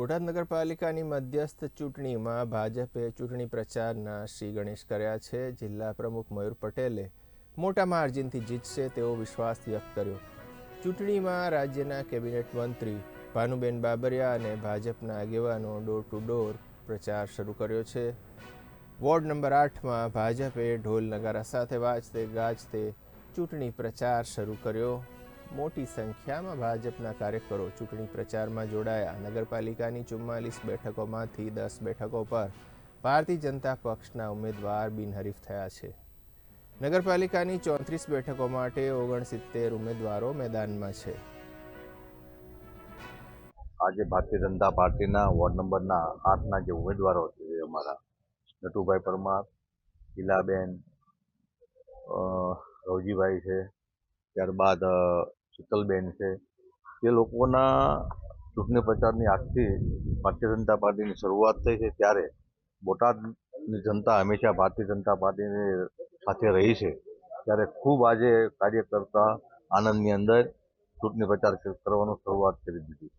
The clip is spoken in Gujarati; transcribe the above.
બોટાદ નગરપાલિકાની મધ્યસ્થ ચૂંટણીમાં ભાજપે ચૂંટણી પ્રચારના શ્રી ગણેશ કર્યા છે. જિલ્લા પ્રમુખ મયુર પટેલે મોટા માર્જિનથી જીતશે તેવો વિશ્વાસ વ્યક્ત કર્યો. ચૂંટણીમાં રાજ્યના કેબિનેટ મંત્રી ભાનુબેન બાબરિયા અને ભાજપના આગેવાનો ડોર ટુ ડોર પ્રચાર શરૂ કર્યો છે. વોર્ડ નંબર આઠમાં ભાજપે ઢોલ નગારા સાથે વાજતે ગાજતે ચૂંટણી પ્રચાર શરૂ કર્યો. મોટી સંખ્યામાં ભાજપના કાર્યકરો ચૂંટણી પ્રચારમાં જોડાયા. નગરપાલિકાની ચુમ્માલીસ બેઠકોમાંથી દસ બેઠકો પર ભારતીય જનતા પક્ષના ઉમેદવાર બિનહરીફ થયા છે. નગરપાલિકાની ચોત્રીસ બેઠકો માટે ઓગણસિત્તેર ઉમેદવારો મેદાનમાં છે. આજે ભારતીય જનતા પાર્ટીના વોર્ડ નંબરના આઠના જે ઉમેદવારો છે અમારા નટુભાઈ પરમાર ઈલાબેન રવજીભાઈ છે. ત્યારબાદ શીતલબેન છે. એ લોકોના ચૂંટણી પ્રચારની આજથી ભારતીય જનતા પાર્ટીની શરૂઆત થઈ છે ત્યારે બોટાદની જનતા હંમેશા ભારતીય જનતા પાર્ટીની સાથે રહી છે. ત્યારે ખૂબ આજે કાર્યકર્તા આનંદની અંદર ચૂંટણી પ્રચાર કરવાનું શરૂઆત કરી દીધી